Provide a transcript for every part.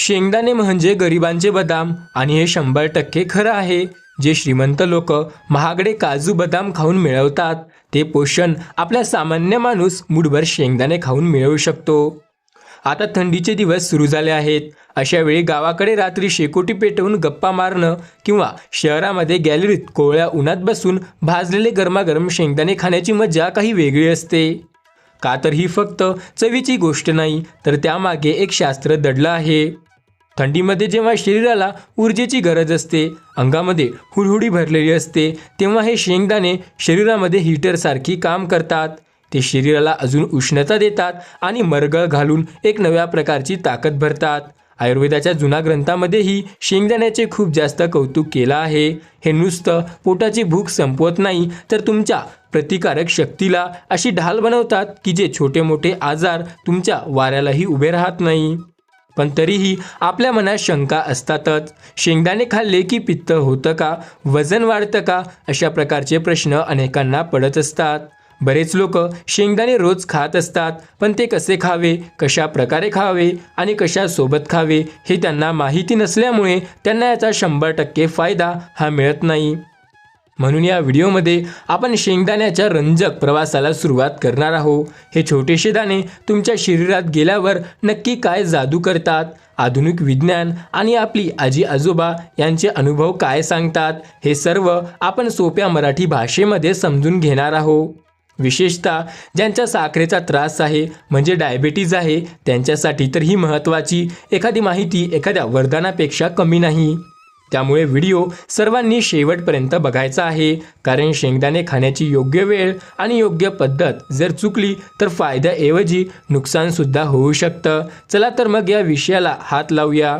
शेंगदाणे म्हणजे गरिबांचे बदाम आणि हे शंभर टक्के खरं आहे. जे श्रीमंत लोक महागडे काजू बदाम खाऊन मिळवतात ते पोषण आपला सामान्य माणूस मुठभर शेंगदाणे खाऊन मिळवू शकतो. आता थंडीचे दिवस सुरू झाले आहेत. अशा वेळी गावाकडे रात्री शेकोटी पेटवून गप्पा मारणं किंवा शहरामध्ये गॅलरीत कोवळ्या उन्हात बसून भाजलेले गरमागरम शेंगदाणे खाण्याची मजा काही वेगळी असते. का तर ही फक्त चवीची गोष्ट नाही तर त्यामागे एक शास्त्र दडलं आहे. थंडीमध्ये जेव्हा शरीराला ऊर्जेची गरज असते अंगामध्ये हुडहुडी भरलेली असते तेव्हा हे शेंगदाणे शरीरामध्ये हीटरसारखी काम करतात. ते शरीराला अजून उष्णता देतात आणि मरगळ घालून एक नव्या प्रकारची ताकद भरतात. आयुर्वेदाच्या जुना ग्रंथामध्येही शेंगदाण्याचे खूप जास्त कौतुक केलं आहे. हे नुसतं पोटाची भूक संपवत नाही तर तुमच्या प्रतिकारक शक्तीला अशी ढाल बनवतात की जे छोटे मोठे आजार तुमच्या वाऱ्यालाही उभे राहत नाही. पण तरीही आपल्या मनात शंका असतातच. शेंगदाणे खाल्ले की पित्त होतं का? वजन वाढतं का? अशा प्रकारचे प्रश्न अनेकांना पडत असतात. बरेच लोक शेंगदाणे रोज खात असतात पण ते कसे खावे? कशा प्रकारे खावे? आणि कशासोबत खावे? हे त्यांना माहिती नसल्यामुळे त्यांना याचा शंभर टक्के फायदा हा मिळत नाही. म्हणून या व्हिडिओमध्ये आपण शेंगदाण्याच्या रंजक प्रवासाला सुरुवात करणार आहोत. हे छोटेसे दाणे तुमच्या शरीरात गेल्यावर नक्की काय जादू करतात? आधुनिक विज्ञान आणि आपली आजी आजोबा यांचे अनुभव काय सांगतात? हे सर्व आपण सोप्या मराठी भाषेमध्ये समजून घेणार आहोत. विशेषतः ज्यांच्या साखरेचा त्रास आहे म्हणजे डायबिटीज आहे त्यांच्यासाठी तर ही महत्त्वाची. एखादी माहिती एखाद्या वरदानापेक्षा कमी नाही. त्यामुळे व्हिडिओ सर्वांनी शेवटपर्यंत बघायचा आहे. कारण शेंगदाणे खाण्याची योग्य वेळ आणि योग्य पद्धत जर चुकली तर फायद्याऐवजी नुकसानसुद्धा होऊ शकतं. चला तर मग या विषयाला हात लावूया.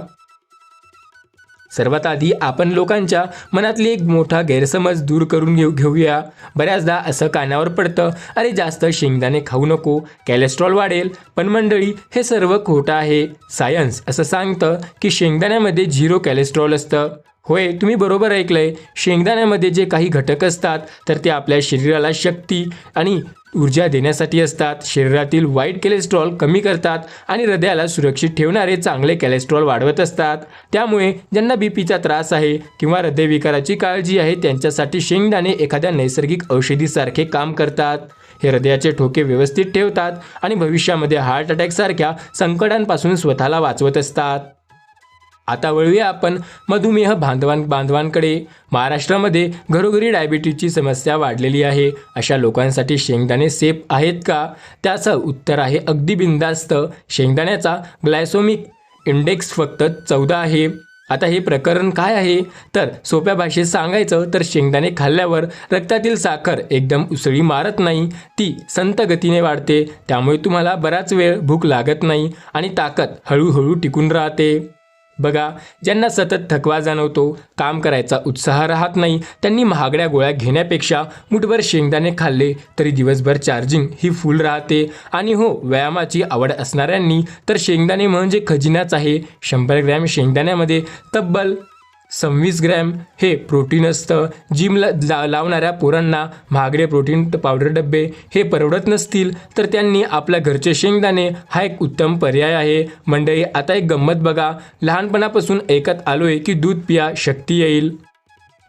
सर्वात आधी आपण लोकांच्या मनातली एक मोठा गैरसमज दूर करून घेऊ घेऊया. बऱ्याचदा असं कानावर पडतं अरे जास्त शेंगदाणे खाऊ नको कॅलेस्ट्रॉल वाढेल. पण मंडळी हे सर्व खोटं आहे. सायन्स असं सांगतं की शेंगदाण्यामध्ये झिरो कॅलेस्ट्रॉल असतं. होय तुम्ही बरोबर ऐकलंय. शेंगदाण्यामध्ये जे काही घटक असतात तर ते आपल्या शरीराला शक्ती आणि ऊर्जा देण्यासाठी असतात. शरीरातील वाईट कॅलेस्ट्रॉल कमी करतात आणि हृदयाला सुरक्षित ठेवणारे चांगले कॅलेस्ट्रॉल वाढवत असतात. त्यामुळे ज्यांना बी पीचा त्रास आहे किंवा हृदयविकाराची काळजी आहे त्यांच्यासाठी शेंगदाणे एखाद्या नैसर्गिक औषधीसारखे काम करतात. हे हृदयाचे ठोके व्यवस्थित ठेवतात आणि भविष्यामध्ये हार्ट अटॅकसारख्या संकटांपासून स्वतःला वाचवत असतात. आता वळूया आपण मधुमेह बांधवां बांधवांकडे. महाराष्ट्रामध्ये घरोघरी डायबिटीजची समस्या वाढलेली आहे. अशा लोकांसाठी शेंगदाणे सेफ आहेत का? त्याचं उत्तर आहे अगदी बिंदास्त शेंगदाण्याचा ग्लायसोमिक इंडेक्स फक्त चौदा आहे. आता हे प्रकरण काय आहे? तर सोप्या भाषेत सांगायचं तर शेंगदाणे खाल्ल्यावर रक्तातील साखर एकदम उसळी मारत नाही. ती संत गतीने वाढते. त्यामुळे तुम्हाला बराच वेळ भूक लागत नाही आणि ताकद हळूहळू टिकून राहते. बघा ज्यांना सतत थकवा जाणवतो काम करायचा उत्साह राहत नाही त्यांनी महागड्या गोळ्या घेण्यापेक्षा मुठभर शेंगदाणे खाल्ले तरी दिवसभर चार्जिंग ही फुल राहते. आणि हो व्यायामाची आवड असणाऱ्यांनी तर शेंगदाणे म्हणजे खजिनाच आहे. शंभर ग्रॅम शेंगदाण्यामध्ये तब्बल सव्वीस ग्रॅम हे प्रोटीन असतं. जिमला ला लावणाऱ्या पोरांना महागडे प्रोटीन पावडर डबे हे परवडत नसतील तर त्यांनी आपल्या घरचे शेंगदाणे हा एक उत्तम पर्याय आहे. मंडळी आता एक गंमत बघा. लहानपणापासून ऐकत आलोय की दूध पिया शक्ती येईल.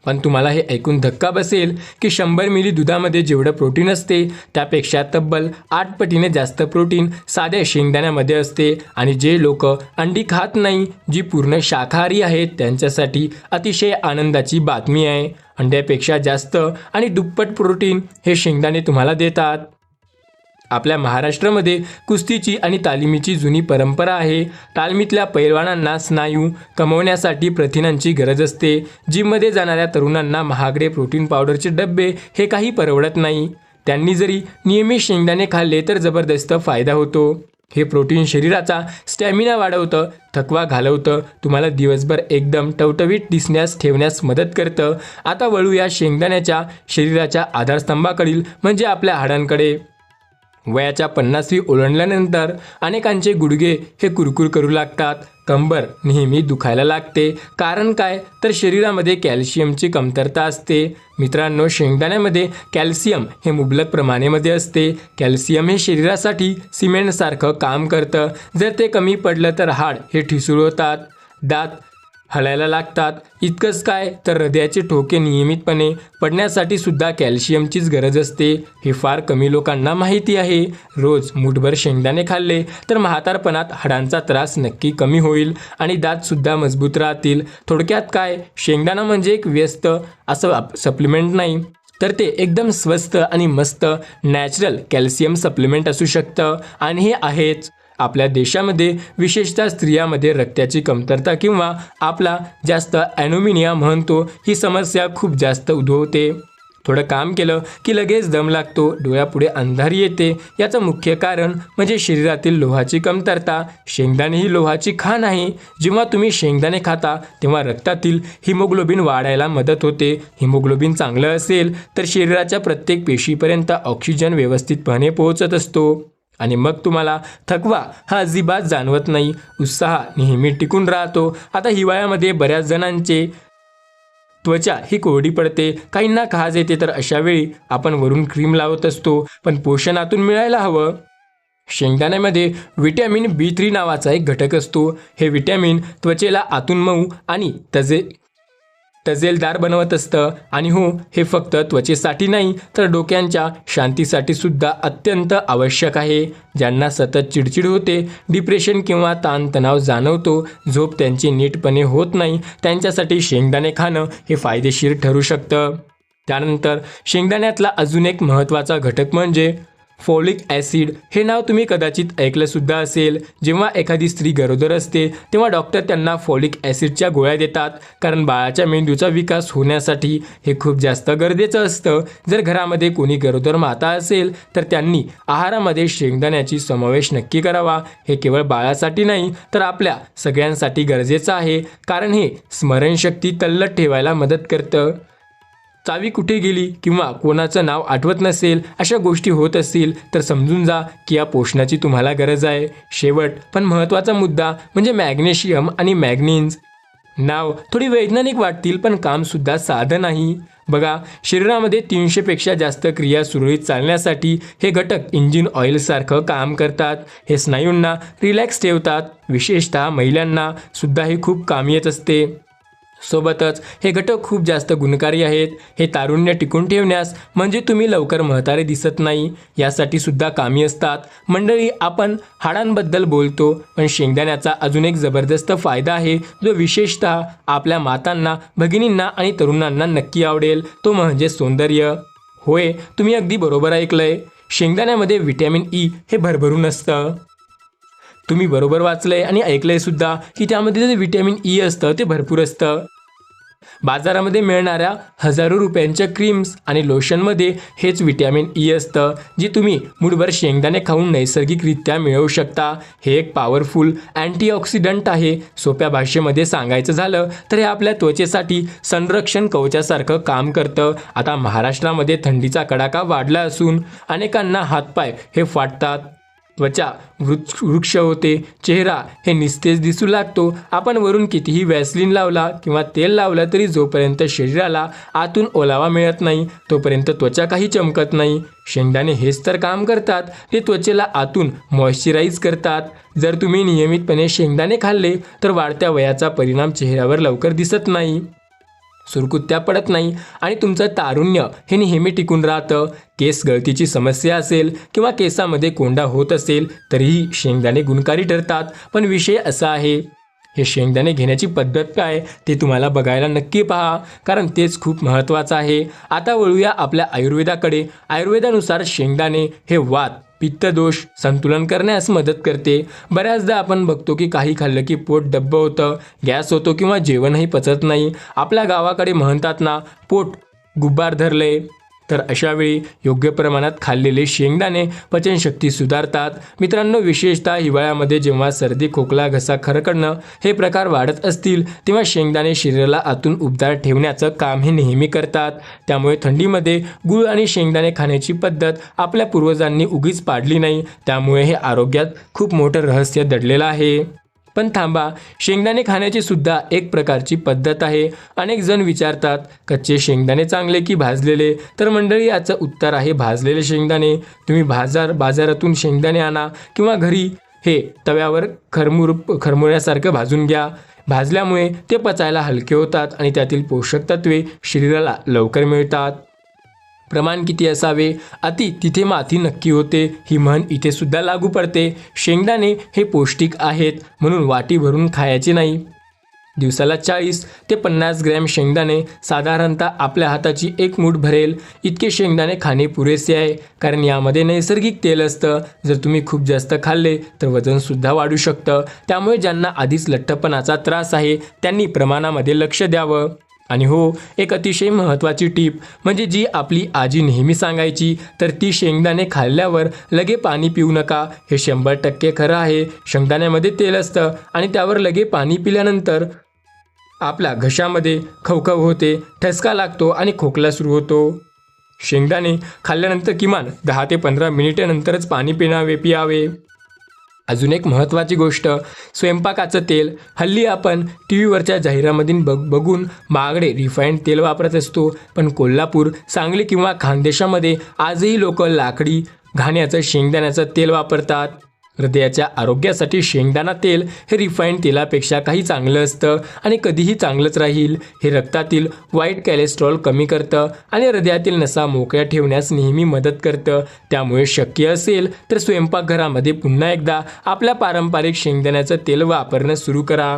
पण तुम्हाला हे ऐकून धक्का बसेल की शंभर मिली दुधामध्ये जेवढं प्रोटीन असते त्यापेक्षा तब्बल आठ पटीने जास्त प्रोटीन साध्या शेंगदाण्यामध्ये असते. आणि जे लोक अंडी खात नाही जी पूर्ण शाकाहारी आहेत त्यांच्यासाठी अतिशय आनंदाची बातमी आहे. अंड्यापेक्षा जास्त आणि दुप्पट प्रोटीन हे शेंगदाणे तुम्हाला देतात. आपल्या महाराष्ट्रामध्ये कुस्तीची आणि तालिमीची जुनी परंपरा आहे. तालमीतल्या पैलवानांना स्नायू कमवण्यासाठी प्रथिनांची गरज असते. जिममध्ये जाणाऱ्या तरुणांना महागडे प्रोटीन पावडरचे डबे हे काही परवडत नाही. त्यांनी जरी नियमित शेंगदाणे खाल्ले तर जबरदस्त फायदा होतो. हे प्रोटीन शरीराचा स्टॅमिना वाढवतं थकवा घालवतं. तुम्हाला दिवसभर एकदम टवटवीत दिसण्यास ठेवण्यास मदत करतं. आता वळू या शेंगदाण्याच्या शरीराच्या आधारस्तंभाकडील म्हणजे आपल्या हाडांकडे. वयाच्या पन्नासवी ओलांडल्यानंतर अनेकांचे गुडघे हे कुरकुर करू लागतात. कंबर नेहमी दुखायला लागते. कारण काय? तर शरीरामध्ये कॅल्शियमची कमतरता असते. मित्रांनो शेंगदाण्यामध्ये कॅल्शियम हे मुबलक प्रमाणेमध्ये असते. कॅल्शियम हे शरीरासाठी सिमेंटसारखं काम करतं. जर ते कमी पडलं तर हाड हे ठिसूळ होतात. दात हलायला लागतात. इतकंच काय तर हृदयाचे ठोके नियमितपणे पडण्यासाठी सुद्धा कॅल्शियमचीच गरज असते. हे फार कमी लोकांना माहिती आहे. रोज मुठभर शेंगदाणे खाल्ले तर म्हातारपणात हाडांचा त्रास नक्की कमी होईल आणि दातसुद्धा मजबूत राहतील. थोडक्यात काय शेंगदाणा म्हणजे एक व्यस्त असं सप्लिमेंट नाही. तर ते एकदम स्वस्त आणि मस्त नॅचरल कॅल्शियम सप्लिमेंट असू शकतं. आणि हे आहेच. आपल्या देशामध्ये विशेषतः स्त्रियामध्ये रक्ताची कमतरता किंवा आपला जास्त ॲनोमिनिया म्हणतो ही समस्या खूप जास्त उद्भवते. थोडं काम केलं की लगेच दम लागतो डोळ्यापुढे अंधारी येते. याचं मुख्य कारण म्हणजे शरीरातील लोहाची कमतरता. शेंगदाणे ही लोहाची खाण आहे. जेव्हा तुम्ही शेंगदाणे खाता तेव्हा रक्तातील हिमोग्लोबिन वाढायला मदत होते. हिमोग्लोबिन चांगलं असेल तर शरीराच्या प्रत्येक पेशीपर्यंत ऑक्सिजन व्यवस्थितपणे पोहोचत असतो. आणि मग तुम्हाला थकवा हा अजिबात जाणवत नाही. उत्साह नेहमी टिकून राहतो. आता हिवाळ्यामध्ये बऱ्याच जणांचे त्वचा ही कोरडी पडते. काहींना खाज येते तर अशावेळी आपण वरून क्रीम लावत असतो. पण पोषणातून मिळायला हवं. शेंगदाण्यामध्ये व्हिटॅमिन बी थ्री नावाचा एक घटक असतो. हे व्हिटॅमिन त्वचेला आतून मऊ आणि तजे तजेलदार बनवत असतं. आणि हो हे फक्त त्वचेसाठी नाही तर डोक्यांच्या शांतीसाठी सुद्धा अत्यंत आवश्यक आहे. ज्यांना सतत चिडचिड होते डिप्रेशन किंवा ताणतणाव जाणवतो झोप त्यांची नीटपणे होत नाही त्यांच्यासाठी शेंगदाणे खाणं हे फायदेशीर ठरू शकतं. त्यानंतर शेंगदाण्यातला अजून एक महत्त्वाचा घटक म्हणजे फॉलिक ॲसिड हे नाव तुम्ही कदाचित ऐकलंसुद्धा असेल. जेव्हा एखादी स्त्री गरोदर असते तेव्हा डॉक्टर त्यांना फॉलिक ॲसिडच्या गोळ्या देतात. कारण बाळाच्या मेंदूचा विकास होण्यासाठी हे खूप जास्त गरजेचं असतं. जर घरामध्ये कोणी गरोदर माता असेल तर त्यांनी आहारामध्ये शेंगदाण्याची समावेश नक्की करावा. हे केवळ बाळासाठी नाही तर आपल्या सगळ्यांसाठी गरजेचं आहे. कारण हे स्मरणशक्ती तल्लट ठेवायला मदत करतं. चावी कुठे गेली किंवा कोणाचं नाव आठवत नसेल अशा गोष्टी होत असतील तर समजून जा की या पोषणाची तुम्हाला गरज आहे. शेवट पण महत्त्वाचा मुद्दा म्हणजे मॅग्नेशियम आणि मॅग्नीन्स. नाव थोडी वैज्ञानिक वाटतील पण कामसुद्धा साधं नाही. बघा शरीरामध्ये तीनशेपेक्षा जास्त क्रिया सुरळीत चालण्यासाठी हे घटक इंजिन ऑइलसारखं काम करतात. हे स्नायूंना रिलॅक्स ठेवतात. विशेषतः महिलांना सुद्धा हे खूप कामी येत असते. सोबतच हे घटक खूप जास्त गुणकारी आहेत. हे तारुण्य टिकून ठेवण्यास म्हणजे तुम्ही लवकर म्हातारे दिसत नाही. यासाठी सुद्धा कामी असतात. मंडळी आपण हाडांबद्दल बोलतो पण शेंगदाण्याचा अजून एक जबरदस्त फायदा आहे जो विशेषतः आपल्या मातांना भगिनींना आणि तरुणांना नक्की आवडेल. तो म्हणजे सौंदर्य. होय तुम्ही अगदी बरोबर ऐकलंय. शेंगदाण्यामध्ये व्हिटॅमिन ई हे भरभरून असतं. तुम्ही बरोबर वाचलंय आणि ऐकलंय सुद्धा की त्यामध्ये जे विटॅमिन ई असतं ते भरपूर असतं. बाजारामध्ये मिळणाऱ्या हजारो रुपयांच्या क्रीम्स आणि लोशनमध्ये हेच विटॅमिन ई असतं जे तुम्ही मुठभर शेंगदाणे खाऊन नैसर्गिकरित्या मिळवू शकता. हे एक पॉवरफुल अँटीऑक्सिडंट आहे. सोप्या भाषेमध्ये सांगायचं झालं तर हे आपल्या त्वचेसाठी संरक्षण कवचासारखं काम करतं. आता महाराष्ट्रामध्ये थंडीचा कडाका वाढला असून अनेकांना हातपाय हे फाटतात. त्वचा वृक्ष वृक्ष होते चेहरा हे निस्तेज दिसू लागतो. आपण वरून कितीही वॅसलिन लावला किंवा तेल लावलं तरी जोपर्यंत शरीराला आतून ओलावा मिळत नाही तोपर्यंत त्वचा काही चमकत नाही. शेंगदाणे हेच तर काम करतात. ते त्वचेला आतून मॉइश्चराईज करतात. जर तुम्ही नियमितपणे शेंगदाणे खाल्ले तर वाढत्या वयाचा परिणाम चेहऱ्यावर लवकर दिसत नाही. सुरकुत्त्या पडत नाही. आणि तुमचं तारुण्य हे नेहमी टिकून राहतं. केस गळतीची समस्या असेल किंवा केसामध्ये कोंडा होत असेल तरीही शेंगदाणे गुणकारी ठरतात. पण विषय असा आहे हे शेंगदाणे घेण्याची पद्धत काय ते तुम्हाला बघायला नक्की पहा. कारण तेच खूप महत्त्वाचं आहे. आता वळूया आपल्या आयुर्वेदाकडे. आयुर्वेदानुसार शेंगदाणे हे वात पित्तदोष संतुलन करण्यास मदत करते. बऱ्याचदा आपण बघतो की काही खाल्लं की पोट डब्ब होतं गॅस होतो किंवा जेवणही पचत नाही. आपल्या गावाकडे म्हणतात ना पोट गुब्बार धरले. तर अशावेळी योग्य प्रमाणात खाल्लेले शेंगदाणे पचनशक्ती सुधारतात. मित्रांनो विशेषतः हिवाळ्यामध्ये जेव्हा सर्दी खोकला घसा खरकडणं हे प्रकार वाढत असतील तेव्हा शेंगदाणे शरीराला आतून उबदार ठेवण्याचं काम हे नेहमी करतात. त्यामुळे थंडीमध्ये गूळ आणि शेंगदाणे खाण्याची पद्धत आपल्या पूर्वजांनी उगीच पाडली नाही. त्यामुळे हे आरोग्यात खूप मोठं रहस्य दडलेलं आहे. पण थांबा शेंगदाणे खाण्याची सुद्धा एक प्रकारची पद्धत आहे. अनेक जण विचारतात कच्चे शेंगदाणे चांगले की भाजलेले? तर मंडळी याचं उत्तर आहे भाजलेले शेंगदाणे. तुम्ही बाजार बाजारातून शेंगदाणे आणा किंवा घरी हे तव्यावर खरमुर खरमुऱ्यासारखं भाजून घ्या. भाजल्यामुळे ते पचायला हलके होतात आणि त्यातील पोषक तत्वे शरीराला लवकर मिळतात. प्रमाण किती असावे? अति तिथे माती नक्की होते. ही म्हण इथे सुद्धा लागू पडते. शेंगदाणे हे पौष्टिक आहेत म्हणून वाटी भरून खायचे नाही. दिवसाला चाळीस ते पन्नास ग्रॅम शेंगदाणे साधारणतः आपल्या हाताची एक मूठ भरेल. इतके शेंगदाणे खाणे पुरेसे आहे कारण यामध्ये नैसर्गिक तेल असतं. जर तुम्ही खूप जास्त खाल्ले तर वजनसुद्धा वाढू शकतं. त्यामुळे ज्यांना आधीच लठ्ठपणाचा त्रास आहे त्यांनी प्रमाणामध्ये लक्ष द्यावं. आणि हो एक अतिशय महत्त्वाची टीप म्हणजे जी आपली आजी नेहमी सांगायची तर ती शेंगदाणे खाल्ल्यावर लगे पाणी पिऊ नका. हे शंभर टक्के खरं आहे. शेंगदाण्यामध्ये तेल असतं आणि त्यावर लगे पाणी पिल्यानंतर आपला घशामध्ये खवखव होते ठसका लागतो आणि खोकला सुरू होतो. शेंगदाणे खाल्ल्यानंतर किमान दहा ते पंधरा मिनिटानंतरच पाणी पिणावे पियावे. अजून एक महत्त्वाची गोष्ट स्वयंपाकाचं तेल. हल्ली आपण टी व्हीवरच्या जाहिरामधील बघ बघून महागडे रिफाईंड तेल वापरत असतो. पण कोल्हापूर सांगली किंवा खानदेशामध्ये आजही लोक लाकडी घाण्याचं शेंगदाण्याचं तेल वापरतात. हृदयाच्या आरोग्यासाठी शेंगदाणा तेल हे रिफाईंड तेलापेक्षा काही चांगलं असतं आणि कधीही चांगलंच राहील. हे रक्तातील वाईट कॅलेस्ट्रॉल कमी करतं आणि हृदयातील नसा मोकळ्या ठेवण्यास नेहमी मदत करतं. त्यामुळे शक्य असेल तर स्वयंपाकघरामध्ये पुन्हा एकदा आपल्या पारंपरिक शेंगदाण्याचं तेल वापरणं सुरू करा.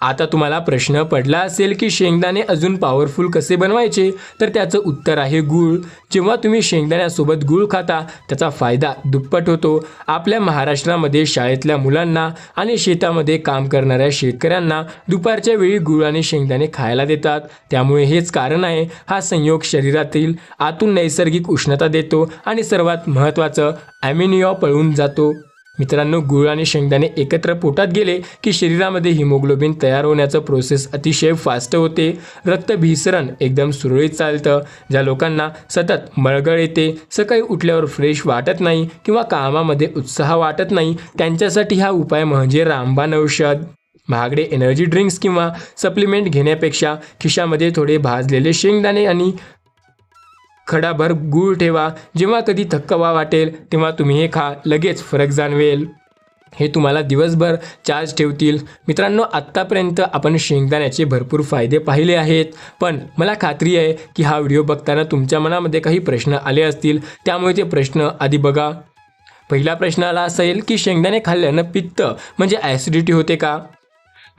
आता तुम्हाला प्रश्न पडला असेल की शेंगदाणे अजून पॉवरफुल कसे बनवायचे? तर त्याचं उत्तर आहे गूळ. जेव्हा तुम्ही शेंगदाण्यासोबत गूळ खाता त्याचा फायदा दुप्पट होतो. आपल्या महाराष्ट्रामध्ये शाळेतल्या मुलांना आणि शेतामध्ये काम करणाऱ्या शेतकऱ्यांना दुपारच्या वेळी गूळ आणि शेंगदाणे खायला देतात. त्यामुळे हेच कारण आहे. हा संयोग शरीरातील आतून नैसर्गिक उष्णता देतो आणि सर्वात महत्त्वाचं ॲमिनिओ पळून जातो. मित्रांनो गुळ आणि शेंगदाणे एकत्र पोटात गेले की शरीरामध्ये हिमोग्लोबिन तयार होण्याचं प्रोसेस अतिशय फास्ट होते. रक्तभिसरण एकदम सुरळीत चालतं. ज्या लोकांना सतत मळगळ येते सकाळी उठल्यावर फ्रेश वाटत नाही किंवा कामामध्ये उत्साह वाटत नाही त्यांच्यासाठी हा उपाय म्हणजे रामबाण औषध. महागडे एनर्जी ड्रिंक्स किंवा सप्लिमेंट घेण्यापेक्षा खिशामध्ये थोडे भाजलेले शेंगदाणे आणि खडाभर गूळ ठेवा. जेव्हा कधी थक्कवा वाटेल तेव्हा तुम्ही हे खा. लगेच फरक जाणवेल. हे तुम्हाला दिवसभर चार्ज ठेवतील. मित्रांनो आत्तापर्यंत आपण शेंगदाण्याचे भरपूर फायदे पाहिले आहेत. पण मला खात्री आहे की हा व्हिडिओ बघताना तुमच्या मनामध्ये काही प्रश्न आले असतील. त्यामुळे ते प्रश्न आधी बघा. पहिला प्रश्न आला असेल की शेंगदाणे खाल्ल्यानं पित्त म्हणजे ॲसिडिटी होते का?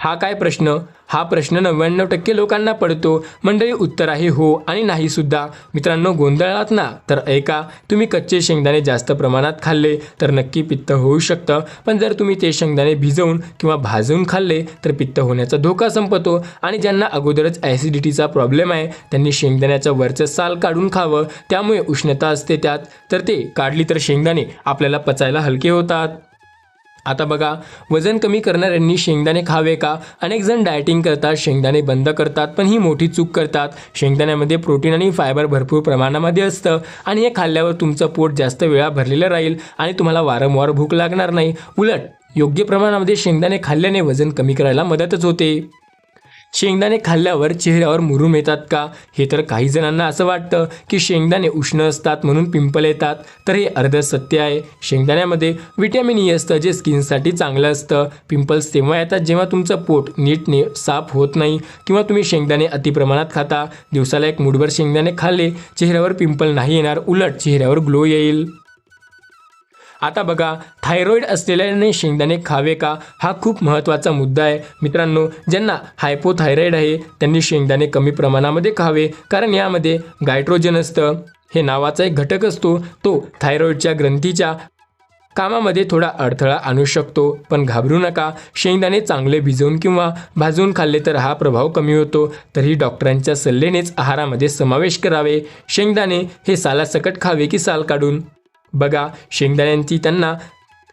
हा काय प्रश्न? हा प्रश्न नव्याण्णव टक्के लोकांना पडतो. मंडळी उत्तर आहे हो आणि नाही सुद्धा. मित्रांनो गोंधळात ना. तर ऐका तुम्ही कच्चे शेंगदाणे जास्त प्रमाणात खाल्ले तर नक्की पित्त होऊ शकतं. पण जर तुम्ही ते शेंगदाणे भिजवून किंवा भाजून खाल्ले तर पित्त होण्याचा धोका संपतो. आणि ज्यांना अगोदरच ॲसिडिटीचा प्रॉब्लेम आहे त्यांनी शेंगदाण्याचं वरचं साल काढून खावं. त्यामुळे उष्णता असते त्यात. तर ते काढली तर शेंगदाणे आपल्याला पचायला हलके होतात. आता बघा वजन कमी करणाऱ्यांनी शेंगदाणे खावे का? अनेक जण डायटिंग करतात शेंगदाणे बंद करतात पण ही मोठी चूक करतात. शेंगदाण्यामध्ये प्रोटीन आणि फायबर भरपूर प्रमाणामध्ये असतं आणि हे खाल्ल्यावर तुमचं पोट जास्त वेळा भरलेलं राहील आणि तुम्हाला वारंवार भूक लागणार नाही. उलट योग्य प्रमाणामध्ये शेंगदाणे खाल्ल्याने वजन कमी करायला मदतच होते. शेंगदाणे खाल्ल्यावर चेहऱ्यावर मुरूम येतात का? हे तर काही जणांना असं वाटतं की शेंगदाणे उष्ण असतात म्हणून पिंपल येतात. तर हे अर्ध सत्य आहे. शेंगदाण्यामध्ये व्हिटॅमिन ई असतं जे स्किनसाठी चांगलं असतं. पिंपल्स तेव्हा येतात जेव्हा तुमचं पोट नीटने साफ होत नाही किंवा तुम्ही शेंगदाणे अतिप्रमाणात खाता. दिवसाला एक मुठभर शेंगदाणे खाल्ले चेहऱ्यावर पिंपल नाही येणार. उलट चेहऱ्यावर ग्लो येईल. आता बघा थायरॉईड असलेल्याने शेंगदाणे खावे का? हा खूप महत्त्वाचा मुद्दा आहे. मित्रांनो ज्यांना हायपोथायरॉईड आहे त्यांनी शेंगदाणे कमी प्रमाणामध्ये खावे. कारण यामध्ये गायट्रोजन असतं. हे नावाचा एक घटक असतो. तो थायरॉईडच्या ग्रंथीच्या कामामध्ये थोडा अडथळा आणू शकतो. पण घाबरू नका. शेंगदाणे चांगले भिजवून किंवा भाजून खाल्ले तर हा प्रभाव कमी होतो. तरी डॉक्टरांच्या सल्ल्यानेच आहारामध्ये समावेश करावे. शेंगदाणे हे सालासकट खावे की साल काढून? बघा शेंगदाण्यांची त्यांना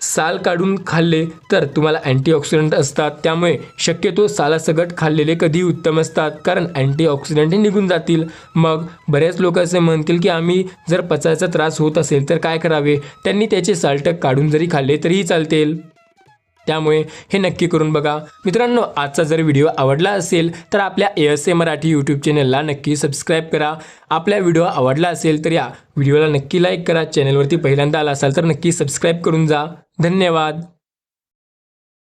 साल काढून खाल्ले तर तुम्हाला अँटीऑक्सिडंट असतात. त्यामुळे शक्यतो सालासकट खाल्लेले कधी उत्तम असतात कारण अँटीऑक्सिडंट हे निघून जातील. मग बरेच लोक असे म्हणतील की आम्ही जर पचायचा त्रास होत असेल तर काय करावे? त्यांनी त्याचे सालटक काढून जरी खाल्ले तरीही चालतील. त्यामुळे हे नक्की करून बघा. मित्रांनो आजचा जर व्हिडिओ आवडला असेल तर आपल्या A S A Marathi YouTube चॅनलला नक्की सबस्क्राईब करा. आपल्या व्हिडिओ आवडला असेल तर या व्हिडिओला नक्की लाईक करा. चॅनलवरती पहिल्यांदा आला असाल तर नक्की सबस्क्राईब करून जा. धन्यवाद.